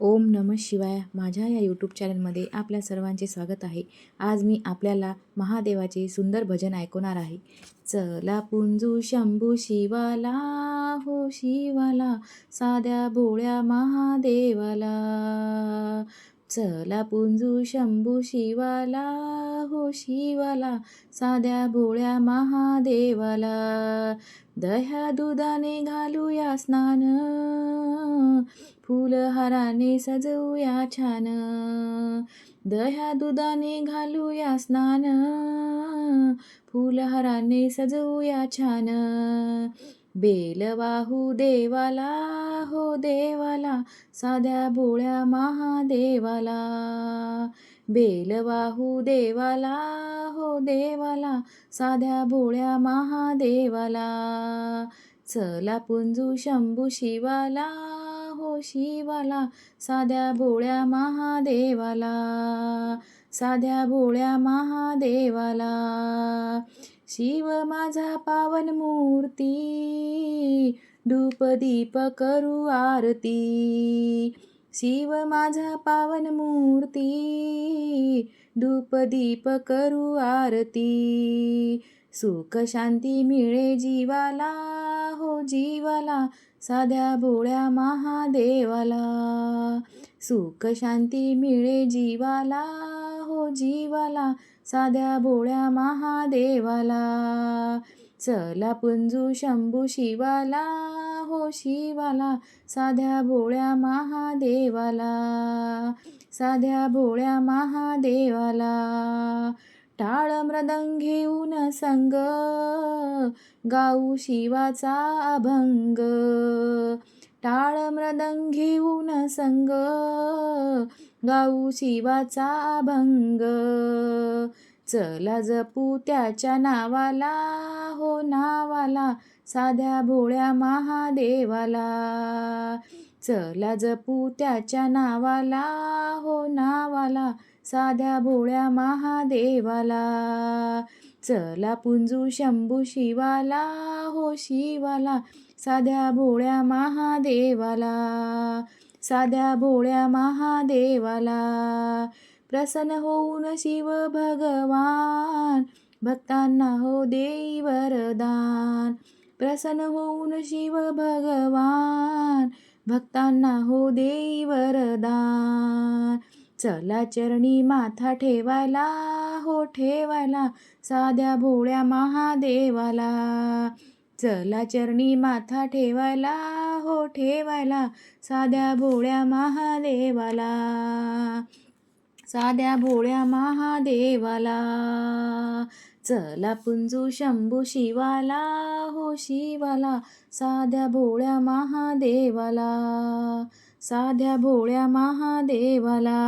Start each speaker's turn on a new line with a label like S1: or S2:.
S1: ओम नम शिवाय माझ्या या यूट्यूब चॅनलमध्ये आपल्या सर्वांचे स्वागत आहे. आज मी आपल्याला महादेवाचे सुंदर भजन ऐकवणार आहे. चला पुंजू शंभू शिवाला हो शिवाला साध्या भोळ्या महादेवाला. चला पुंजू शंभू शिवाला हो शिवाला साध्या भोळ्या महादेवाला. दह्या दुधाने घालूया स्नान फुलहाराने सजवूया छान. दह्या दुधाने घालूया स्नान फुलहाराने सजवूया छान. बेलवाहू देवाला हो देवाला साध्या भोळ्या महादेवाला. बेलवाहू देवाला हो देवाला साध्या भोळ्या महादेवाला. चला पुंजू शंभू शिवाला हो शिवाला साध्या भोळ्या महादेवाला. साध्या भोळ्या महादेवाला. शिव माझा पावन मूर्ती धूप दीप करू आरती. शिव माझा पावन मूर्ती धूप दीप करू आरती. सुख शांती मिळे जीवाला हो जीवाला साध्या भोळ्या महादेवाला. सुख शांती मिळे जीवाला हो जीवाला साध्या भोळ्या महादेवाला. चला पुंजू शंभू शिवाला हो शिवाला साध्या भोळ्या महादेवाला साध्या भोळ्या महादेवाला. टाळ मृदंग घेऊन संग गाऊ शिवाचा अभंग. टाळ मृदंग घेऊन संग गाऊ शिवाचा अभंग. चला जपू त्याच्या नावाला हो नावाला साध्या भोळ्या महादेवाला. चला जपू त्याच्या नावाला हो नावाला साध्या भोळ्या महादेवाला. चला पुंजू शंभू शिवाला हो शिवाला साध्या भोळ्या महादेवाला. साध्या भोळ्या महादेवाला. प्रसन्न होऊन शिव भगवान. भक्तांना हो देई वरदान प्रसन्न होऊन शिव भगवान. भक्तांना हो देई वरदान चला चरणी माथा ठेवायला हो ठेवायला साध्या भोळ्या महादेवाला. चला चरणी माथा ठेवायला हो ठेवायला साध्या भोळ्या महादेवाला. साध्या भोळ्या महादेवाला. चला पुंजू शंभू शिवाला हो शिवाला. साध्या भोळ्या महादेवाला साध्या भोळ्या महादेवाला.